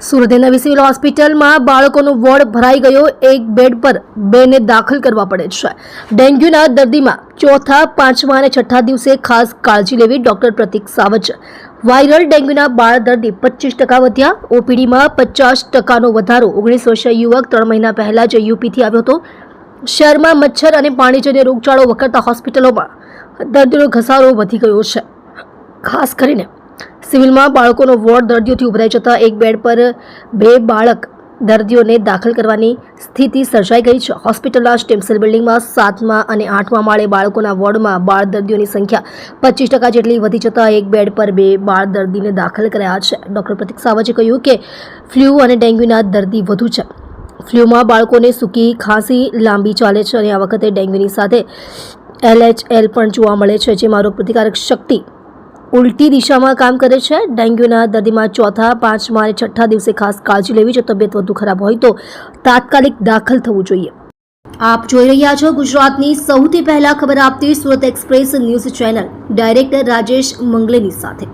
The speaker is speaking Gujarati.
સુરતની નવી સિવિલ હોસ્પિટલમાં બાળકોનો વોર્ડ ભરાઈ ગયો. એક બેડ પર બેને દાખલ કરવા પડે છે. ડેન્ગ્યુના દર્દીમાં ચોથા, પાંચમા અને છઠ્ઠા દિવસે ખાસ કાળજી લેવી ડોક્ટર પ્રતિક સાવચ વાયરલ ડેન્ગ્યુના બાળ દર્દી પચીસ ટકા વધ્યા. ઓપીડીમાં પચાસ ટકાનો વધારો. ઓગણીસ વર્ષીય યુવક ત્રણ મહિના પહેલા જ યુપીથી આવ્યો હતો. શહેરમાં મચ્છર અને પાણીજન્ય રોગચાળો વકરતા હોસ્પિટલોમાં દર્દીનો ઘસારો વધી ગયો છે. ખાસ કરીને સિવિલમાં બાળકોનો વોર્ડ દર્દીઓથી ઉભરાઈ જતા એક બેડ પર બે બાળક દર્દીઓને દાખલ કરવાની સ્થિતિ સર્જાઈ ગઈ છે. હોસ્પિટલના સ્ટેમસેલ બિલ્ડિંગમાં સાતમા અને આઠમા માળે બાળકોના વોર્ડમાં બાળ દર્દીઓની સંખ્યા પચીસ ટકા જેટલી વધી જતાં એક બેડ પર બે બાળ દર્દીને દાખલ કર્યા છે. ડૉક્ટર પ્રતિક સાવજે કહ્યું કે ફ્લૂ અને ડેન્ગ્યુના દર્દી વધુ છે. ફ્લૂમાં બાળકોને સૂકી, ખાંસી, લાંબી ચાલે છે અને આ વખતે ડેન્ગ્યુની સાથે એલએચએલ પણ જોવા મળે છે, જેમાં રોગ પ્રતિકારક શક્તિ ઉલટી દિશામાં કામ કરે છે. ડેન્ગ્યુના દર્દીમાં ચોથા, પાંચમા અને છઠ્ઠા દિવસે ખાસ કાળજી લેવી જો તબિયત વધુ ખરાબ હોય તો તાત્કાલિક દાખલ થવું જોઈએ. આપ જોઈ રહ્યા છો ગુજરાતની સૌથી પહેલા ખબર આપતી Surat express news channel. Director Rajesh મંગલેની સાથે.